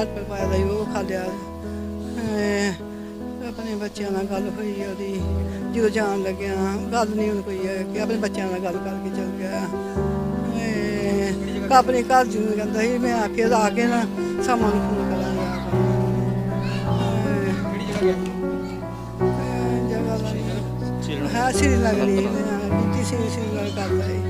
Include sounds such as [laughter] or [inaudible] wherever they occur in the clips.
Help ਪਾਇਆ ਉਹ ਖਾ ਲਿਆ ਆਪਣੇ ਬੱਚਿਆਂ ਨਾਲ ਗੱਲ ਹੋਈ ਉਹਦੀ ਜਦੋਂ ਜਾਣ ਲੱਗਿਆ ਗੱਲ ਨਹੀਂ ਹੁਣ ਕੋਈ ਹੈ ਕਿ ਆਪਣੇ ਬੱਚਿਆਂ ਨਾਲ ਗੱਲ ਕਰਕੇ ਚੱਲ ਗਿਆ ਆਪਣੇ ਘਰ ਜੀ ਕਹਿੰਦਾ ਸੀ ਮੈਂ ਆ ਕੇ ਆ ਕੇ ਨਾ ਸਾਮਾਂ ਨੂੰ ਫੋਨ ਕਰਾਂਗਾ ਜਗ੍ਹਾ। ਹਾਂ ਸ੍ਰੀਨਗਰ ਹੀ ਬੀਤੀ ਸੀ ਸ੍ਰੀਨਗਰ ਕਰਦਾ ਹੈ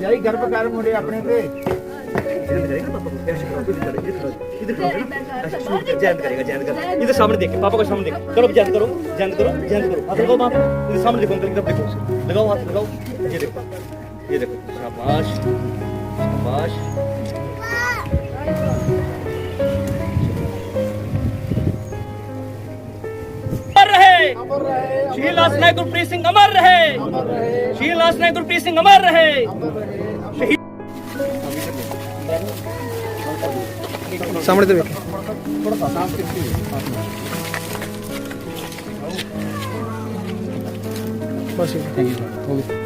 ਜਾਈ, ਗਰਭ ਕਰ ਮੁੰਡੇ ਆਪਣੇ ਤੇ। ਜੈਨ ਕਰੇਗਾ ਜੈਨ ਕਰ ਇਹਦੇ ਸਾਹਮਣੇ ਦੇਖ, ਪਾਪਾ ਕੋ ਸਾਹਮਣੇ ਦੇਖ। ਚਲੋ ਜੈਨ ਕਰੋ ਜੈਨ ਕਰੋ ਜੈਨ ਕਰੋ। ਹੱਥ ਲਗਾਓ ਮਾਪਾ ਇਹਦੇ ਸਾਹਮਣੇ ਦੇਖੋ ਅੰਕਲ ਦੇਖੋ। ਲਗਾਓ ਹੱਥ, ਲਗਾਓ। ਇਹ ਦੇਖੋ ਇਹ ਦੇਖੋ, ਸ਼ਾਬਾਸ਼ ਸ਼ਾਬਾਸ਼। ਸ਼ਹੀਦ ਲਾਸ ਨਾਇਕ ਗੁਰਪ੍ਰੀਤ ਸਿੰਘ ਅਮਰ ਰਹੇ। ਸ਼ਹੀਦ ਲਾਸ ਨਾਇਕ ਗੁਰਪ੍ਰੀਤ ਸਿੰਘ ਅਮਰ ਰਹੇ। ਸਾਹਮਣੇ ਤੇ ਵੇਖੋ। ਥੋੜਾ ਸਾਹ ਕਿੱਥੇ ਬਸ ਥੈਂਕ ਯੂ ਹੋ ਗਿਆ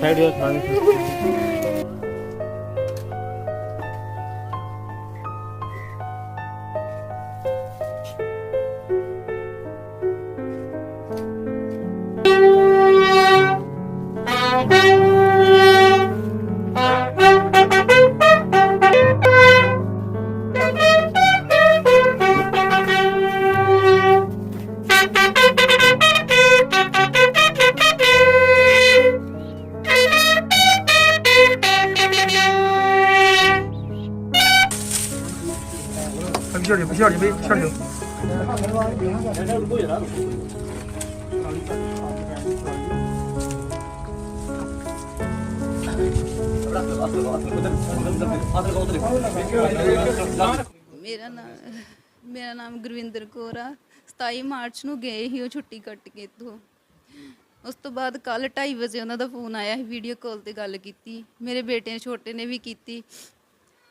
ਸਾਈਡ ਹੋ ਸਾਈਡ ਛੱਡ ਦਿਓ ਛੱਡ ਦਿਓ ਮੇਰਾ ਨਾਮ ਮੇਰਾ ਨਾਮ ਗੁਰਵਿੰਦਰ ਕੌਰ ਆ। 27 ਮਾਰਚ ਨੂੰ ਗਏ ਸੀ ਉਹ ਛੁੱਟੀ ਕੱਟ ਕੇ ਇੱਥੋਂ। ਉਸ ਤੋਂ ਬਾਅਦ ਕੱਲ 2:30 ਵਜੇ ਉਹਨਾਂ ਦਾ ਫੋਨ ਆਇਆ ਸੀ ਵੀਡੀਓ ਕਾਲ ਤੇ ਗੱਲ ਕੀਤੀ। ਮੇਰੇ ਬੇਟੇ ਛੋਟੇ ਨੇ ਵੀ ਕੀਤੀ।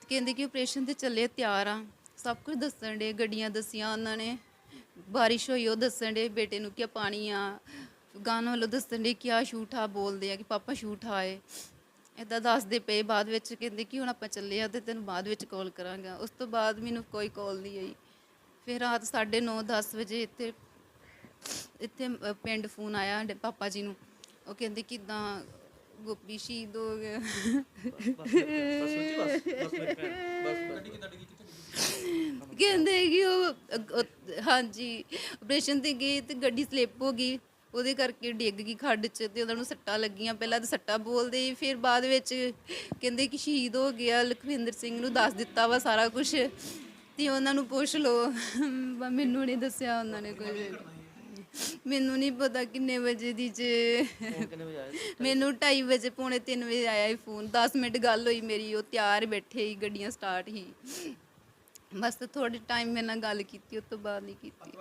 ਕਹਿੰਦੇ ਕਿ ਆਪਰੇਸ਼ਨ ਤੇ ਚੱਲੇ, ਤਿਆਰ ਆ। ਸਭ ਕੁਝ ਦੱਸਣ ਡੇ ਗੱਡੀਆਂ ਦੱਸੀਆਂ ਉਹਨਾਂ ਨੇ ਬਾਰਿਸ਼ ਹੋਈ ਉਹ ਦੱਸਣ ਡੇ ਬੇਟੇ ਨੂੰ ਕਿ ਪਾਣੀ ਆ ਗਾਣਾ ਵੱਲੋਂ ਦੱਸਣ ਡੇ ਕਿ ਆ ਸ਼ੂਟ ਬੋਲਦੇ ਆ ਕਿ ਪਾਪਾ ਸ਼ੂਟ ਆਏ ਇਦਾਂ ਦੱਸਦੇ ਪਏ ਬਾਅਦ ਵਿੱਚ ਕਹਿੰਦੇ ਕਿ ਹੁਣ ਆਪਾਂ ਚੱਲੇ ਆ ਤੇ ਤੈਨੂੰ ਬਾਅਦ ਵਿੱਚ ਕਾਲ ਕਰਾਂਗਾ ਉਸ ਤੋਂ ਬਾਅਦ ਮੈਨੂੰ ਕੋਈ ਕਾਲ ਨਹੀਂ ਆਈ ਫਿਰ ਰਾਤ 9:30 10 ਵਜੇ ਇੱਥੇ ਇੱਥੇ ਪਿੰਡ ਫੋਨ ਆਇਆ ਪਾਪਾ ਜੀ ਨੂੰ ਉਹ ਕਹਿੰਦੇ ਕਿਦਾਂ ਗੋਪੀ ਸ਼ਹੀਦ ਹੋ ਗਿਆ [laughs] ਕਹਿੰਦੇ ਕਿ ਉਹ ਅ- ਹਾਂਜੀ ਆਪਰੇਸ਼ਨ ਤੇ ਗਏ ਤੇ ਗੱਡੀ ਸਲਿੱਪ ਹੋ ਗਈ। ਉਹਦੇ ਕਰਕੇ ਡਿੱਗ ਗਈ ਖੱਡ 'ਚ ਤੇ ਉਹਨਾਂ ਨੂੰ ਸੱਟਾਂ ਲੱਗੀਆਂ। ਪਹਿਲਾਂ ਤਾਂ ਸੱਟਾਂ ਬੋਲਦੇ ਸੀ, ਫਿਰ ਬਾਅਦ ਵਿੱਚ ਕਹਿੰਦੇ ਕਿ ਸ਼ਹੀਦ ਹੋ ਗਿਆ। ਲਖਵਿੰਦਰ ਸਿੰਘ ਨੂੰ ਦੱਸ ਦਿੱਤਾ ਵਾ ਸਾਰਾ ਕੁਝ ਤੇ ਉਹਨਾਂ ਨੂੰ ਪੁੱਛ ਲਓ। ਬ- ਮੈਨੂੰ ਨਹੀਂ ਦੱਸਿਆ ਉਹਨਾਂ ਨੇ ਕੁਝ ਮੈਨੂੰ ਨਹੀਂ ਪਤਾ ਕਿੰਨੇ ਵਜੇ ਦੀ ਚ ਮੈਨੂੰ 2:30 ਵਜੇ ਪੌਣੇ 3 ਵਜੇ ਆਇਆ ਹੀ ਫੋਨ। 10 ਮਿੰਟ ਗੱਲ ਹੋਈ ਮੇਰੀ ਉਹ ਤਿਆਰ ਬੈਠੇ ਹੀ ਗੱਡੀਆਂ ਸਟਾਰਟ ਹੀ ਬਸ ਥੋੜੇ ਟਾਈਮ ਮੇਰੇ ਨਾਲ ਗੱਲ ਕੀਤੀ ਉਸ ਤੋਂ ਬਾਅਦ ਨਹੀਂ ਕੀਤੀ।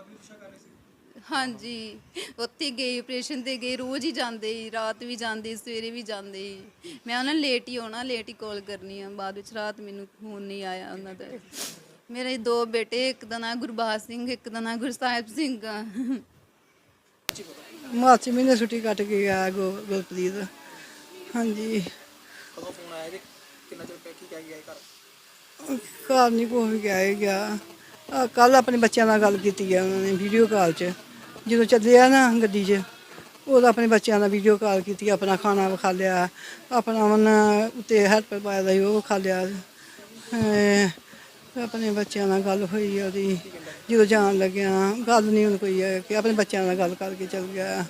ਹਾਂਜੀ ਉੱਥੇ ਗਏ ਆਪਰੇਸ਼ਨ ਤੇ ਗਏ ਰੋਜ਼ ਹੀ ਜਾਂਦੇ ਸੀ ਰਾਤ ਵੀ ਜਾਂਦੇ ਸੀ, ਸਵੇਰੇ ਵੀ ਜਾਂਦੇ ਸੀ। ਮੈਂ ਉਹਨਾਂ ਨੂੰ ਲੇਟ ਹੀ ਆਉਣਾ ਲੇਟ ਹੀ ਕਾਲ ਕਰਨੀ ਆ ਬਾਅਦ ਵਿੱਚ ਰਾਤ ਮੈਨੂੰ ਫੋਨ ਨਹੀਂ ਆਇਆ ਉਹਨਾਂ ਦਾ। ਮੇਰੇ ਦੋ ਬੇਟੇ ਇੱਕ ਦਾ ਨਾਂ ਗੁਰਬਾਜ ਸਿੰਘ ਇੱਕ ਦਾ ਨਾਂ ਗੁਰਸਾਹਿਬ ਸਿੰਘ ਆ। ਮਾਰਚ ਮਹੀਨੇ ਛੁੱਟੀ ਕੱਟ ਕੇ ਗਿਆ ਗੁ- ਗੁਰਪ੍ਰੀਤ। ਹਾਂਜੀ। ਕਦੋਂ ਫੋਨ ਆਇਆ ਤੇ ਕਿੰਨਾ ਚਿਰ ਪਹਿਲਾਂ ਕੀ ਕਹਿ ਗਿਆ ਘਰ? ਘਰ ਨਹੀਂ ਕੋਈ ਵੀ ਗਿਆ ਹੀ ਗਿਆ। ਕੱਲ ਆਪਣੇ ਬੱਚਿਆਂ ਨਾਲ ਗੱਲ ਕੀਤੀ ਆ ਉਹਨਾਂ ਨੇ ਵੀਡੀਓ ਕਾਲ 'ਚ। ਜਦੋਂ ਚੱਲਿਆ ਨਾ ਗੱਡੀ 'ਚ ਉਦੋਂ ਆਪਣੇ ਬੱਚਿਆਂ ਨਾਲ ਵੀਡੀਓ ਕਾਲ ਕੀਤੀ ਆਪਣਾ ਖਾਣਾ ਵਿਖਾ ਲਿਆ ਆਪਣਾ ਮਨ ਉੱਤੇ ਹੈਲਪ ਪਾਇਆ ਦਾ ਸੀ, ਉਹ ਖਾ ਲਿਆ। ਅਹ ਆਪਣੇ ਬੱਚਿਆਂ ਨਾਲ ਗੱਲ ਹੋਈ ਉਹਦੀ ਜਦੋਂ ਜਾਣ ਲੱਗਿਆ ਗੱਲ ਨਹੀਂ ਹੁਣ ਕੋਈ ਹੈ ਕਿ ਆਪਣੇ ਬੱਚਿਆਂ ਨਾਲ ਗੱਲ ਕਰਕੇ ਚੱਲ ਗਿਆ।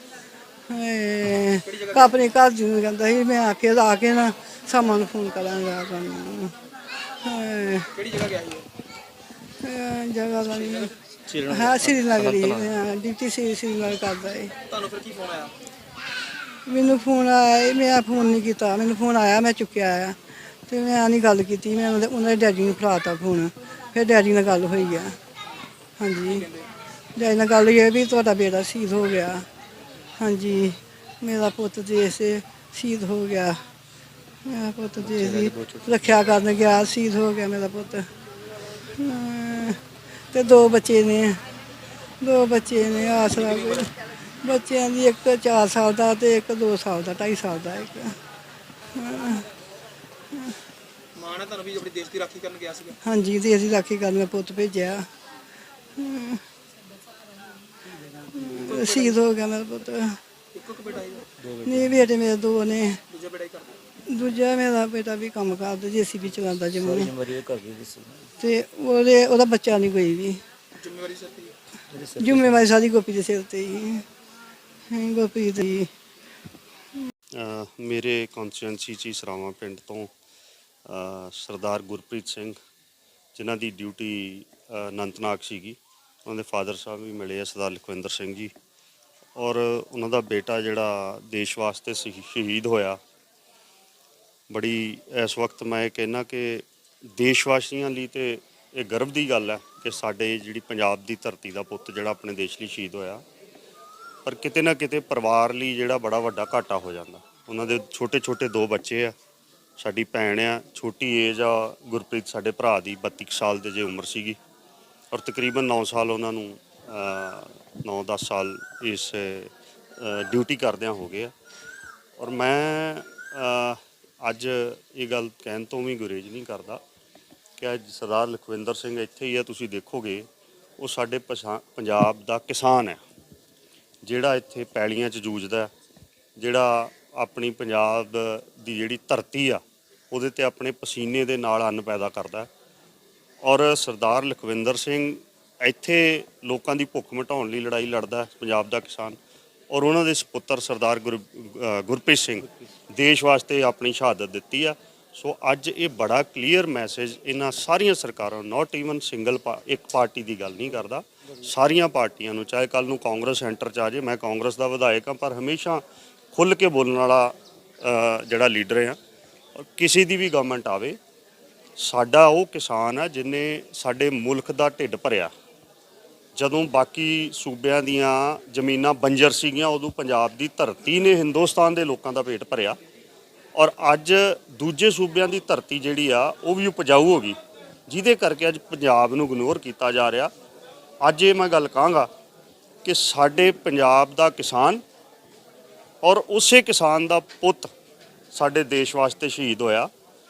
ਹਾਏ, ਆਪਣੇ ਘਰ ਦੀ ਨੂੰ ਕਹਿੰਦਾ ਸੀ ਮੈਂ ਆ ਕੇ ਆ ਕੇ ਨਾ ਸਾਮਾਂ ਨੂੰ ਫੋਨ ਕਰਾਂਗਾ ਤੁਹਾਨੂੰ। ਕਿਹੜੀ ਜਗ੍ਹਾ ਗਿਆ ਸੀ ਜਗ੍ਹਾ ਦਾ ਨਹੀਂ। ਹਾਂ ਸ੍ਰੀਨਗਰ ਹੀ ਹਾਂ, ਡਿਊਟੀ ਸੀ ਸ੍ਰੀਨਗਰ ਕਰਦਾ ਹੈ ਤੁਹਾਨੂੰ ਫਿਰ ਕੀ ਫੋਨ ਆਇਆ? ਮੈਨੂੰ ਫੋਨ ਆਇਆ ਮੈਂ ਫੋਨ ਨਹੀਂ ਕੀਤਾ। ਮੈਨੂੰ ਫੋਨ ਆਇਆ ਮੈਂ ਚੁੱਕਿਆ ਆ। ਤੇ ਮੈਂ ਨਹੀਂ ਗੱਲ ਕੀਤੀ। ਮੈਂ ਉਹਨਾਂ ਦੇ ਡੈਡੀ ਨੂੰ ਫੜਾਤਾ ਫੋਨ ਫਿਰ ਡੈਡੀ ਨਾਲ ਗੱਲ ਹੋਈ ਆ। ਹਾਂਜੀ। ਡੈਡੀ ਨਾਲ ਗੱਲ ਹੋਈ ਵੀ ਤੁਹਾਡਾ ਬੇਟਾ ਸ਼ਹੀਦ ਹੋ ਗਿਆ। ਹਾਂਜੀ। ਮੇਰਾ ਪੁੱਤ ਦੇਸ਼ ਸ਼ਹੀਦ ਹੋ ਗਿਆ। ਮੇਰਾ ਪੁੱਤ ਦੇਸ਼ ਦੀ ਰੱਖਿਆ ਕਰਨ ਗਿਆ ਸ਼ਹੀਦ ਹੋ ਗਿਆ ਮੇਰਾ ਪੁੱਤ। ਹਾਂ, ਤੇ ਦੋ ਬੱਚੇ ਨੇ ਦੋ ਬੱਚੇ ਨੇ ਆਸਰਾ ਕੋਈ ਬੱਚਿਆਂ ਦੀ ਇੱਕ 4 ਸਾਲ ਦਾ ਤੇ ਇੱਕ 2 ਸਾਲ ਦਾ 2.5 ਸਾਲ ਦਾ ਇੱਕ। ਮਾਂ ਨੇ ਤੁਹਾਨੂੰ ਵੀ ਆਪਣੀ ਦੇਸ਼ ਦੀ ਰਾਖੀ ਕਰਨ ਗਿਆ ਸੀਗਾ? ਹਾਂਜੀ ਤੇ ਅਸੀਂ ਰਾਖੀ ਕਰਨ ਮੈਂ ਪੁੱਤ ਭੇਜਿਆ। ਹਮ। ਸ਼ਹੀਦ ਹੋ ਗਿਆ ਮੇਰਾ ਪੁੱਤ। ਇੱਕੋ ਇੱਕ ਬੇਟਾ ਹੈਗਾ ਨਹੀਂ ਬੇਟੇ ਮੇਰੇ ਦੋ ਨੇ। ਦੂਜਾ ਬੇਟਾ ਹੀ ਕਰਦਾ। ਦੂਜਾ ਮੇਰਾ ਬੇਟਾ ਵੀ ਕੰਮ ਕਰਦਾ ਜੀਸੀਬੀ ਚਲਾਉਂਦਾ ਜਮੂ ਤੇ ਉਹਦੇ ਉਹਦਾ ਬੱਚਾ ਨਹੀਂ ਕੋਈ ਵੀ। ਜ਼ਿੰਮੇਵਾਰੀ ਸਿਰ। ਜ਼ਿੰਮੇਵਾਰੀ ਸਾਰੀ ਗੋਪੀ ਦੇ ਸਿਰ ਤੇ ਹੀ। ਹੈ ਗੋਪੀ ਦੀ। ਅ, ਮੇਰੇ ਕੌਂਸਟੀਟੈਂਸੀ ਚ ਸਰਾਵਾਂ ਪਿੰਡ ਤੋਂ ਅ, ਸਰਦਾਰ ਗੁਰਪ੍ਰੀਤ ਸਿੰਘ ਜਿਨ੍ਹਾਂ ਦੀ ਡਿਊਟੀ ਅ, ਅਨੰਤਨਾਗ ਸੀਗੀ। ਉਹਨਾਂ ਦੇ ਫਾਦਰ ਸਾਹਿਬ ਵੀ ਮਿਲੇ ਆ ਸਰਦਾਰ ਲਖਵਿੰਦਰ ਸਿੰਘ ਜੀ। ਔਰ ਉਹਨਾਂ ਦਾ ਬੇਟਾ ਜਿਹੜਾ ਦੇਸ਼ ਵਾਸਤੇ ਸ਼ਹੀ- ਸ਼ਹੀਦ ਹੋਇਆ ਬੜੀ ਇਸ ਵਕਤ ਮੈਂ ਇਹ ਕਹਿਣਾ ਕਿ ਦੇਸ਼ ਵਾਸੀਆਂ ਲਈ ਤੇ ਇਹ ਗਰਵ ਦੀ ਗੱਲ ਹੈ ਕਿ ਸਾਡੇ ਜਿਹੜੀ ਪੰਜਾਬ ਦੀ ਧਰਤੀ ਦਾ ਪੁੱਤ ਜਿਹੜਾ ਆਪਣੇ ਦੇਸ਼ ਲਈ ਸ਼ਹੀਦ ਹੋਇਆ, ਪਰ ਕਿਤੇ ਨਾ ਕਿਤੇ ਪਰਿਵਾਰ ਲਈ ਜਿਹੜਾ ਬੜਾ ਵੱਡਾ ਘਾਟਾ ਹੋ ਜਾਂਦਾ। ਉਹਨਾਂ ਦੇ ਛੋਟੇ ਛੋਟੇ ਦੋ ਬੱਚੇ ਆ, ਸਾਡੀ ਭੈਣ ਆ, ਛੋਟੀ ਏਜ ਆ, ਗੁਰਪ੍ਰੀਤ ਸਾਡੇ ਭਰਾ ਦੀ 32 ਕੁ ਸਾਲ ਦੇ ਜੇ ਉਮਰ ਸੀਗੀ ਔਰ ਤਕਰੀਬਨ 9 ਸਾਲ ਉਹਨਾਂ ਨੂੰ 9-10 ਸਾਲ ਇਸ ਡਿਊਟੀ ਕਰਦਿਆਂ ਹੋ ਗਏ ਆ। ਔਰ ਮੈਂ ਅੱਜ ਇਹ ਗੱਲ ਕਹਿਣ ਤੋਂ ਵੀ ਗੁਰੇਜ ਨਹੀਂ ਕਰਦਾ ਕਿ ਅੱਜ ਸਰਦਾਰ ਲਖਵਿੰਦਰ ਸਿੰਘ ਇੱਥੇ ਹੀ ਆ, ਤੁਸੀਂ ਦੇਖੋਗੇ, ਉਹ ਸਾਡੇ ਪਛਾ- ਪੰਜਾਬ ਦਾ ਕਿਸਾਨ ਹੈ। ਜਿਹੜਾ ਇੱਥੇ ਪੈਲੀਆਂ 'ਚ ਜੂਝਦਾ ਜਿਹੜਾ ਆਪਣੀ ਪੰਜਾਬ ਦੀ ਜਿਹੜੀ ਧਰਤੀ ਆ, ਉਹਦੇ ਤੇ ਆਪਣੇ ਪਸੀਨੇ ਦੇ ਨਾਲ ਅੰਨ ਪੈਦਾ ਕਰਦਾ ਔਰ ਸਰਦਾਰ ਲਖਵਿੰਦਰ ਸਿੰਘ ਇੱਥੇ ਲੋਕਾਂ ਦੀ ਭੁੱਖ ਮਿਟਾਉਣ ਲਈ ਲੜਾਈ ਲੜਦਾ ਪੰਜਾਬ ਦਾ ਕਿਸਾਨ। ਔਰ ਉਹਨਾਂ ਦੇ ਸੁਪੁੱਤਰ ਸਰਦਾਰ ਗੁਰ ਗੁਰਪ੍ਰੀਤ ਸਿੰਘ ਦੇਸ਼ ਵਾਸਤੇ ਆਪਣੀ ਸ਼ਹਾਦਤ ਦਿੱਤੀ ਆ। ਸੋ ਅੱਜ ਇਹ ਬੜਾ ਕਲੀਅਰ ਮੈਸੇਜ ਇਹਨਾਂ ਸਾਰੀਆਂ ਸਰਕਾਰਾਂ ਨਾਟ ਈਵਨ ਸਿੰਗਲ ਇੱਕ ਪਾਰਟੀ ਦੀ ਗੱਲ ਨਹੀਂ ਕਰਦਾ। ਸਾਰੀਆਂ ਪਾਰਟੀਆਂ ਨੂੰ, ਚਾਹੇ ਕੱਲ ਨੂੰ ਕਾਂਗਰਸ ਸੈਂਟਰ ਚ ਆ ਜੇ ਮੈਂ ਕਾਂਗਰਸ ਦਾ ਵਿਧਾਇਕ ਹਾਂ, ਪਰ ਹਮੇਸ਼ਾ ਖੁੱਲ ਕੇ ਬੋਲਣ ਵਾਲਾ ਜਿਹੜਾ ਲੀਡਰ ਆ ਕਿਸੇ ਦੀ ਵੀ ਗਵਰਨਮੈਂਟ ਆਵੇ, ਸਾਡਾ ਉਹ ਕਿਸਾਨ ਆ ਜਿਨੇ ਸਾਡੇ ਮੁਲਕ ਦਾ ਢਿੱਡ ਭਰਿਆ। ਜਦੋਂ ਬਾਕੀ ਸੂਬਿਆਂ ਦੀਆਂ ਜ਼ਮੀਨਾਂ ਬੰਜਰ ਸੀਗੀਆਂ, ਉਦੋਂ ਪੰਜਾਬ ਦੀ ਧਰਤੀ ਨੇ ਹਿੰਦੁਸਤਾਨ ਦੇ ਲੋਕਾਂ ਦਾ ਪੇਟ ਭਰਿਆ। ਔਰ ਅੱਜ ਦੂਜੇ ਸੂਬਿਆਂ ਦੀ ਧਰਤੀ ਜਿਹੜੀ ਆ, ਉਹ ਵੀ ਉਪਜਾਊ ਹੋ ਗਈ, ਜਿਹਦੇ ਕਰਕੇ ਅੱਜ ਪੰਜਾਬ ਨੂੰ ਇਗਨੋਰ ਕੀਤਾ ਜਾ ਰਿਹਾ। ਅੱਜ ਇਹ ਮੈਂ ਗੱਲ ਕਹਾਂਗਾ ਕਿ ਸਾਡੇ ਪੰਜਾਬ ਦਾ ਕਿਸਾਨ ਔਰ ਉਸੇ ਕਿਸਾਨ ਦਾ ਪੁੱਤ ਸਾਡੇ ਦੇਸ਼ ਵਾਸਤੇ ਸ਼ਹੀਦ ਹੋਇਆ।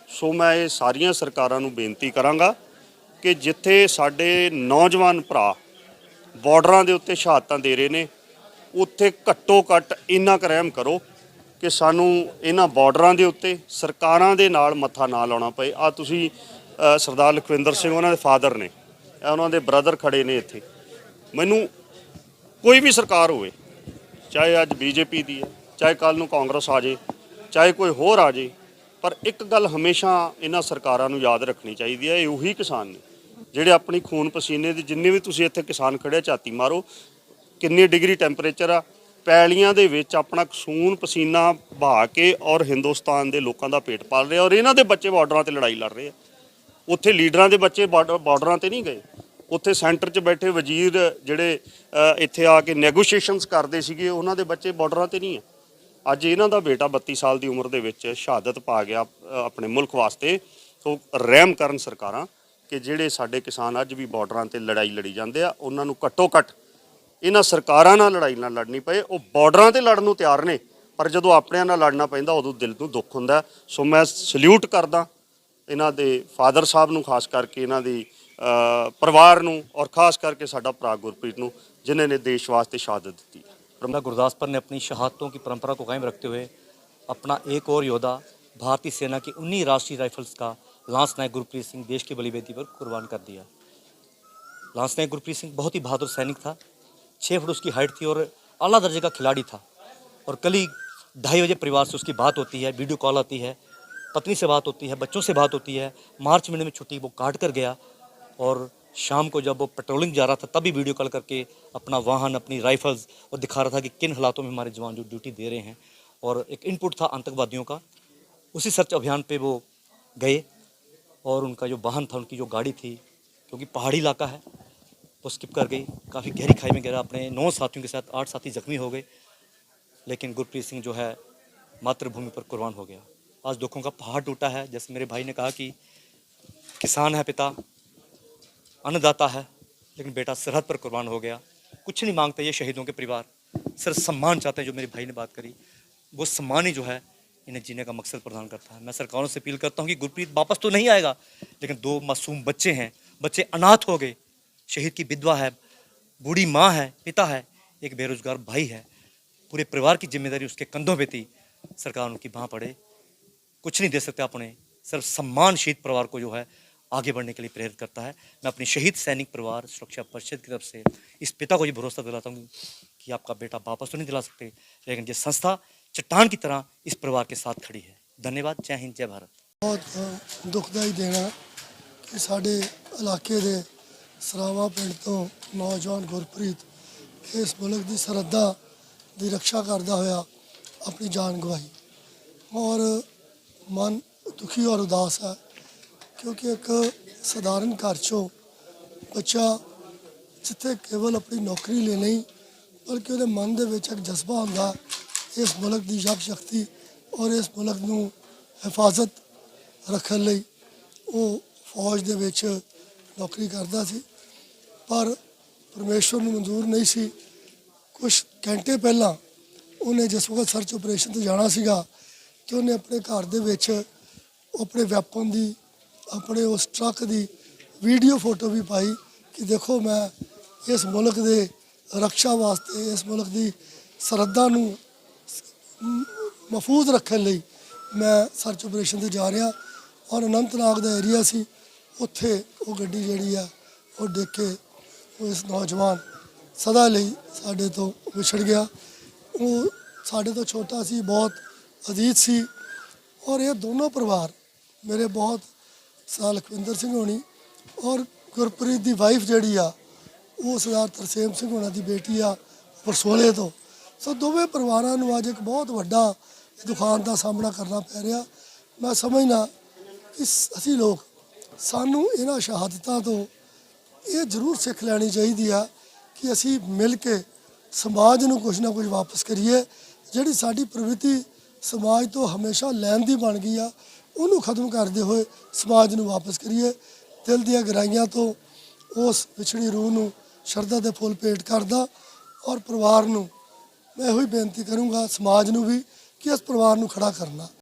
ਸੋ ਮੈਂ ਇਹ ਸਾਰੀਆਂ ਸਰਕਾਰਾਂ ਨੂੰ ਬੇਨਤੀ ਕਰਾਂਗਾ ਕਿ ਜਿੱਥੇ ਸਾਡੇ ਨੌਜਵਾਨ ਭਰਾ ਬਾਰਡਰਾਂ ਦੇ ਉੱਤੇ ਸ਼ਹਾਦਤਾਂ ਦੇ ਰਹੇ ਨੇ। ਉੱਥੇ ਘੱਟੋ ਘੱਟ ਇੰਨਾ ਕੁ ਕਰੋ ਕਿ ਸਾਨੂੰ ਇਹਨਾਂ ਬਾਰਡਰਾਂ ਦੇ ਉੱਤੇ ਸਰਕਾਰਾਂ ਦੇ ਨਾਲ ਮੱਥਾ ਨਾ ਲਾਉਣਾ ਪਏ। ਆ ਤੁਸੀਂ ਸਰਦਾਰ ਲਖਵਿੰਦਰ ਸਿੰਘ ਉਹਨਾਂ ਦੇ ਫਾਦਰ ਨੇ ਉਹਨਾਂ ਦੇ ਬ੍ਰਦਰ ਖੜੇ ਨੇ ਇੱਥੇ। ਮੈਨੂੰ ਕੋਈ ਵੀ ਸਰਕਾਰ ਹੋਵੇ, ਚਾਹੇ ਅੱਜ ਬੀਜੇਪੀ ਦੀ ਹੈ, ਚਾਹੇ ਕੱਲ ਨੂੰ ਕਾਂਗਰਸ ਆ ਜੇ, ਚਾਹੇ ਕੋਈ ਹੋਰ ਆ ਜੇ, ਪਰ ਇੱਕ ਗੱਲ ਹਮੇਸ਼ਾ ਇਹਨਾਂ ਸਰਕਾਰਾਂ ਨੂੰ ਯਾਦ ਰੱਖਣੀ ਚਾਹੀਦੀ ਹੈ, ਇਹ ਉਹੀ ਕਿਸਾਨ ਨੇ। ਜਿਹੜੇ ਆਪਣੀ ਖੂਨ ਪਸੀਨੇ ਦੇ ਜਿੰਨੇ ਵੀ ਤੁਸੀਂ ਇੱਥੇ ਕਿਸਾਨ ਖੜੇ ਝਾਤੀ ਮਾਰੋ, ਕਿੰਨੀ ਡਿਗਰੀ ਟੈਂਪਰੇਚਰ ਆ, ਪੈਲੀਆਂ ਦੇ ਵਿੱਚ ਆਪਣਾ ਖੂਨ ਪਸੀਨਾ ਬਹਾ ਕੇ ਔਰ ਹਿੰਦੁਸਤਾਨ ਦੇ ਲੋਕਾਂ ਦਾ ਪੇਟ ਪਾਲ ਰਹੇ ਔਰ ਇਹਨਾਂ ਦੇ ਬੱਚੇ ਬਾਰਡਰਾਂ ਤੇ ਲੜਾਈ ਲੜ ਰਹੇ ਆ। ਉੱਥੇ ਲੀਡਰਾਂ ਦੇ ਬੱਚੇ ਬਾਰਡਰ- ਬਾਰਡਰਾਂ ਤੇ ਨਹੀਂ ਗਏ। ਉੱਥੇ ਸੈਂਟਰ 'ਚ ਬੈਠੇ ਵਜ਼ੀਰ ਜਿਹੜੇ ਇੱਥੇ ਆ ਕੇ ਨੈਗੋਸ਼ੀਏਸ਼ਨਸ ਕਰਦੇ ਸੀਗੇ, ਉਹਨਾਂ ਦੇ ਬੱਚੇ ਬਾਰਡਰਾਂ ਤੇ ਨਹੀਂ ਆ। ਅੱਜ ਇਹਨਾਂ ਦਾ ਬੇਟਾ 32 ਸਾਲ ਦੀ ਉਮਰ ਦੇ ਵਿੱਚ ਸ਼ਹਾਦਤ ਪਾ ਗਿਆ ਆਪਣੇ ਮੁਲਕ ਵਾਸਤੇ। ਸੋ ਰਹਿਮ ਕਰਨ ਸਰਕਾਰਾਂ। ਕਿ ਜਿਹੜੇ ਸਾਡੇ ਕਿਸਾਨ ਅੱਜ ਵੀ ਬਾਰਡਰਾਂ ਤੇ ਲੜਾਈ ਲੜੀ ਜਾਂਦੇ ਆ ਉਹਨਾਂ ਨੂੰ ਘੱਟੋ ਘੱਟ ਇਹਨਾਂ ਸਰਕਾਰਾਂ ਨਾਲ ਲੜਾਈ ਨਾ ਲੜਨੀ ਪਏ ਉਹ ਬਾਰਡਰਾਂ ਤੇ ਲੜਨ ਨੂੰ ਤਿਆਰ ਨੇ ਪਰ ਜਦੋਂ ਆਪਣਿਆਂ ਨਾਲ ਲੜਨਾ ਪੈਂਦਾ ਉਦੋਂ ਦਿਲ ਨੂੰ ਦੁੱਖ ਹੁੰਦਾ ਸੋ ਮੈਂ ਸਲੂਟ ਕਰਦਾ ਇਹਨਾਂ ਦੇ ਫਾਦਰ ਸਾਹਿਬ ਨੂੰ ਖਾਸ ਕਰਕੇ ਇਹਨਾਂ ਦੀ ਅ, ਪਰਿਵਾਰ ਨੂੰ ਔਰ ਖਾਸ ਕਰਕੇ ਸਾਡਾ ਭਰਾ ਗੁਰਪ੍ਰੀਤ ਨੂੰ ਜਿਨ੍ਹਾਂ ਨੇ ਦੇਸ਼ ਵਾਸਤੇ ਸ਼ਹਾਦਤ ਦਿੱਤੀ ਹੈ परमदा गुरदासपुर ने अपनी शहादतों की परंपरा को कायम रखते हुए अपना एक और योद्धा भारतीय सेना की उन्हीं राष्ट्रीय राइफल्स का लांस नायक गुरप्रीत सिंह देश की बलिवेदी पर कुर्बान कर दिया। लांस नायक गुरप्रीत सिंह बहुत ही बहादुर सैनिक था। छः फुट उसकी हाइट थी और अला दर्जे का खिलाड़ी था। और कल ही ढाई बजे परिवार से उसकी बात होती है, वीडियो कॉल आती है, पत्नी से बात होती है, बच्चों से बात होती है। मार्च महीने में छुट्टी वो काट कर गया और शाम को जब वो पेट्रोलिंग जा रहा था, तभी वीडियो कॉल करके अपना वाहन, अपनी राइफल्स और दिखा रहा था कि किन हालातों में हमारे जवान जो ड्यूटी दे रहे हैं। और एक इनपुट था आतंकवादियों का। उसी सर्च अभियान पे वो गए। और उनका जो वाहन था, उनकी जो गाड़ी थी, क्योंकि पहाड़ी इलाका है, वो स्किप कर गई। काफ़ी गहरी खाई में गिरा अपने नौ साथियों के साथ आठ साथी जख्मी हो गए। लेकिन गुरप्रीत सिंह जो है, मातृभूमि पर कुर्बान हो गया। आज दुखों का पहाड़ टूटा है। जैसे मेरे भाई ने कहा कि किसान है पिता, अन्नदाता है, लेकिन बेटा सरहद पर कुर्बान हो गया। कुछ नहीं मांगते ये शहीदों के परिवार। सिर्फ़ सम्मान चाहते हैं, जो मेरे भाई ने बात करी। वो सम्मान ही जो है इन्हें जीने का मकसद प्रदान करता है। मैं सरकारों से अपील करता हूँ कि गुरप्रीत वापस तो नहीं आएगा, लेकिन दो मासूम बच्चे हैं। बच्चे अनाथ हो गए। शहीद की विधवा है, बूढ़ी माँ है, पिता है, एक बेरोजगार भाई है। पूरे परिवार की ज़िम्मेदारी उसके कंधों पर थी। सरकार उनकी बाँ पड़े। कुछ नहीं दे सकते अपने। सिर्फ़ सम्मान शहीद परिवार को जो है आगे बढ़ने के लिए प्रेरित करता है। मैं अपनी शहीद सैनिक परिवार सुरक्षा परिषद की तरफ़ से इस पिता को ये भरोसा दिलाता हूँ कि आपका बेटा वापस तो नहीं दिला सकते, लेकिन ये संस्था चट्टान की तरह इस परिवार के साथ खड़ी है धन्यवाद जय हिंद जय भारत ਬਹੁਤ ਅ, ਦੁਖਦਾਈ ਦੇਣਾ ਕਿ ਸਾਡੇ ਇਲਾਕੇ ਦੇ ਸਰਾਵਾ ਪਿੰਡ ਤੋਂ ਨੌਜਵਾਨ ਗੁਰਪ੍ਰੀਤ ਇਸ ਮੁਲਕ ਦੀ ਸਰਹੱਦਾਂ ਦੀ ਰੱਖਿਆ ਕਰਦਾ ਹੋਇਆ ਆਪਣੀ ਜਾਨ ਗਵਾਈ ਔਰ ਮਨ ਦੁਖੀ ਔਰ ਉਦਾਸ ਹੈ ਕਿਉਂਕਿ ਇੱਕ ਸਧਾਰਨ ਘਰ ਚੋਂ ਬੱਚਾ ਜਿੱਥੇ ਕੇਵਲ ਆਪਣੀ ਨੌਕਰੀ ਲਈ ਨਹੀਂ ਬਲਕਿ ਉਹਦੇ ਮਨ ਦੇ ਵਿੱਚ ਇੱਕ ਜਜ਼ਬਾ ਹੁੰਦਾ ਇਸ ਮੁਲਕ ਦੀ ਯਕ ਸ਼ਕਤੀ ਔਰ ਇਸ ਮੁਲਕ ਨੂੰ ਹਿਫਾਜ਼ਤ ਰੱਖਣ ਲਈ ਉਹ ਫੌਜ ਦੇ ਵਿੱਚ ਨੌਕਰੀ ਕਰਦਾ ਸੀ। ਪਰ ਪਰਮੇਸ਼ਵਰ ਨੂੰ ਮਨਜ਼ੂਰ ਨਹੀਂ ਸੀ। ਕੁਝ ਘੰਟੇ ਪਹਿਲਾਂ ਉਹਨੇ ਜਿਸ ਵਕਤ ਸਰਚ ਆਪਰੇਸ਼ਨ ਤੇ ਜਾਣਾ ਸੀਗਾ ਕਿ ਉਹਨੇ ਆਪਣੇ ਘਰ ਦੇ ਵਿੱਚ ਆਪਣੇ ਵੈਪਨ ਦੀ, ਆਪਣੇ ਉਸ ਟਰੱਕ ਦੀ ਵੀਡੀਓ ਫੋਟੋ ਵੀ ਪਾਈ ਕਿ ਦੇਖੋ ਮੈਂ ਇਸ ਮੁਲਕ ਦੇ ਰੱਖਿਆ ਵਾਸਤੇ, ਇਸ ਮੁਲਕ ਦੀ ਸਰਹੱਦਾਂ ਨੂੰ ਮਹਫੂਜ਼ ਰੱਖਣ ਲਈ ਮੈਂ ਸਰਚ ਆਪਰੇਸ਼ਨ ਤੇ ਜਾ ਰਿਹਾ ਔਰ ਅਨੰਤਨਾਗ ਦਾ ਏਰੀਆ ਸੀ, ਉੱਥੇ ਉਹ ਗੱਡੀ ਜਿਹੜੀ ਆ, ਉਹ ਡਿੱਗ ਕੇ ਉਹ ਇਸ ਨੌਜਵਾਨ ਸਦਾ ਲਈ ਸਾਡੇ ਤੋਂ ਵਿਛੜ ਗਿਆ। ਉਹ ਸਾਡੇ ਤੋਂ ਛੋਟਾ ਸੀ, ਬਹੁਤ ਅਜੀਜ਼ ਸੀ ਔਰ ਇਹ ਦੋਨੋਂ ਪਰਿਵਾਰ ਮੇਰੇ ਬਹੁਤ ਸਾਲ ਲਖਵਿੰਦਰ ਸਿੰਘ ਹੋਣੀ ਔਰ ਗੁਰਪ੍ਰੀਤ ਦੀ ਵਾਈਫ ਜਿਹੜੀ ਆ, ਉਹ ਸਰਦਾਰ ਤਰਸੇਮ ਸਿੰਘ ਹੋਣਾ ਦੀ ਬੇਟੀ ਆ ਵਰਸੋਲੇ ਤੋਂ। ਸੋ ਦੋਵੇਂ ਪਰਿਵਾਰਾਂ ਨੂੰ ਅੱਜ ਇੱਕ ਬਹੁਤ ਵੱਡਾ ਦੁਖਾਂਤ ਦਾ ਸਾਹਮਣਾ ਕਰਨਾ ਪੈ ਰਿਹਾ। ਮੈਂ ਸਮਝਦਾ ਕਿ ਅਸੀਂ ਲੋਕ ਸਾਨੂੰ ਇਹਨਾਂ ਸ਼ਹਾਦਤਾਂ ਤੋਂ ਇਹ ਜ਼ਰੂਰ ਸਿੱਖ ਲੈਣੀ ਚਾਹੀਦੀ ਆ ਕਿ ਅਸੀਂ ਮਿਲ ਕੇ ਸਮਾਜ ਨੂੰ ਕੁਝ ਨਾ ਕੁਝ ਵਾਪਸ ਕਰੀਏ। ਜਿਹੜੀ ਸਾਡੀ ਪ੍ਰਵਿਰਤੀ ਸਮਾਜ ਤੋਂ ਹਮੇਸ਼ਾ ਲੈਣ ਦੀ ਬਣ ਗਈ ਆ, ਉਹਨੂੰ ਖਤਮ ਕਰਦੇ ਹੋਏ ਸਮਾਜ ਨੂੰ ਵਾਪਸ ਕਰੀਏ। ਦਿਲ ਦੀਆਂ ਗਹਿਰਾਈਆਂ ਤੋਂ ਉਸ ਵਿਛੜੀ ਰੂਹ ਨੂੰ ਸ਼ਰਧਾ ਦੇ ਫੁੱਲ ਭੇਟ ਕਰਦਾ ਔਰ ਪਰਿਵਾਰ ਨੂੰ ਮੈਂ ਇਹੋ ਹੀ ਬੇਨਤੀ ਕਰੂੰਗਾ ਸਮਾਜ ਨੂੰ ਵੀ ਕਿ ਇਸ ਪਰਿਵਾਰ ਨੂੰ ਖੜਾ ਕਰਨਾ।